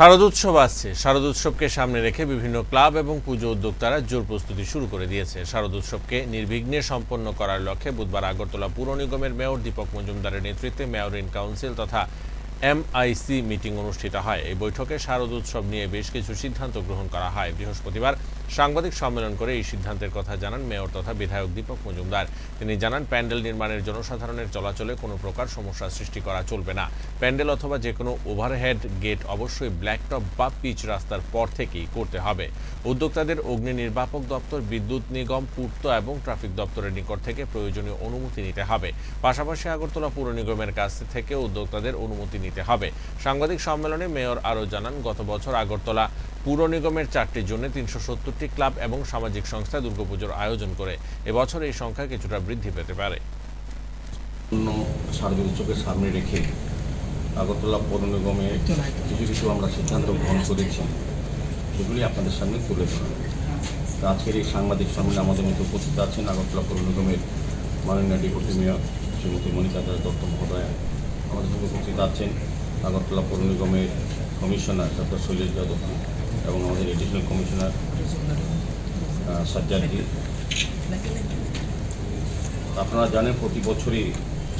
শারদোৎসব আসছে। শারদোৎসবকে সামনে রেখে বিভিন্ন ক্লাব এবং পুজো উদ্যোক্তারা জোর প্রস্তুতি শুরু করে দিয়েছে। শারদোৎসবকে নির্বিঘ্নে সম্পন্ন করার লক্ষ্যে বুধবার আগরতলা পুর নিগমের মেয়র দীপক মজুমদারের নেতৃত্বে মেয়র ইন কাউন্সিল তথা এমআইসি মিটিং অনুষ্ঠিত হয়। এই বৈঠকে শারদোৎসব নিয়ে বেশ কিছু সিদ্ধান্ত গ্রহণ করা হয়। বৃহস্পতিবার সাংবাদিক সম্মেলন করে এই সিদ্ধান্তের কথা জানান মেয়র তথা বিধায়ক দীপক মজুমদার। তিনি জানান, প্যান্ডেল নির্মাণের জনসাধারণের চলাচলে কোনো প্রকার সমস্যা সৃষ্টি করা চলবে না। প্যান্ডেল অথবা যে কোনো ওভারহেড গেট অবশ্যই ব্ল্যাকটপ বা পিচ রাস্তার পর থেকেই করতে হবে। উদ্যোক্তাদের অগ্নি নির্বাপক দপ্তর, বিদ্যুৎ নিগম, পূর্ত এবং ট্রাফিক দপ্তরের নিকট থেকে প্রয়োজনীয় অনুমতি নিতে হবে। পাশাপাশি আগরতলা পুর নিগমের কাছ থেকে উদ্যোক্তাদের অনুমতি নিতে হবে। সাংবাদিক সম্মেলনে মেয়র আরও জানান, গত বছর আগরতলা পুর নিগমের চারটি জোনে তিনশো সত্তরটি ক্লাব এবং সামাজিক সংস্থা দুর্গাপুজোর আয়োজন করে। এবছর এই সংখ্যা কিছুটা বৃদ্ধি পেতে পারে। শারদীয় উৎসবের সামনে রেখে আগরতলা পৌর নিগমে কিছু কিছু আমরা সিদ্ধান্ত গ্রহণ করেছি সেগুলি আপনাদের সামনে তুলে ধরব। তো আজকের এই সাংবাদিক সম্মেলনে আমাদের মধ্যে উপস্থিত আছেন আগরতলা পৌর নিগমের মাননীয় ডেপুটি মেয়র শ্রীমতী মনিকা দাস দত্ত মহোদয়া। আমাদের সঙ্গে উপস্থিত আছেন আগরতলা পৌর নিগমের কমিশনার ডক্টর শৈলেশ যাদব এবং আমাদের এডিশনাল কমিশনার আহ, সাজ্জাদজি আপনারা জানেন প্রতি বছরই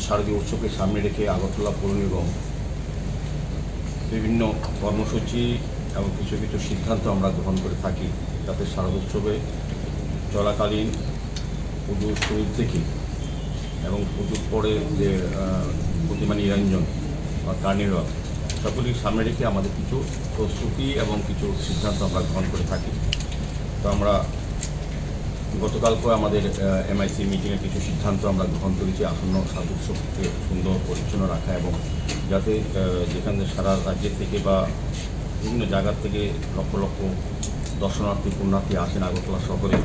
শারদীয় উৎসবকে সামনে রেখে আগরতলা পৌর নিগম বিভিন্ন কর্মসূচি এবং কিছু কিছু সিদ্ধান্ত আমরা গ্রহণ করে থাকি যাতে শারদ উৎসবে চলাকালীন পুজোর শুরু থেকে এবং পুজোর পরে যে প্রতিমা নিরঞ্জন বা কার্নিভাল সকলের সামনে রেখে আমাদের কিছু প্রস্তুতি এবং কিছু সিদ্ধান্ত আমরা গ্রহণ করে থাকি। তো আমরা গতকালকে আমাদের এমআইসি মিটিংয়ে কিছু সিদ্ধান্ত আমরা গ্রহণ করেছি। আসন্ন সাধু শক্তিকে সুন্দর পরিচ্ছন্ন রাখা এবং যাতে যেখানে সারা রাজ্যের থেকে বা বিভিন্ন জায়গার থেকে লক্ষ লক্ষ দর্শনার্থী, পুণ্যার্থী আসেন আগরতলা শহরে।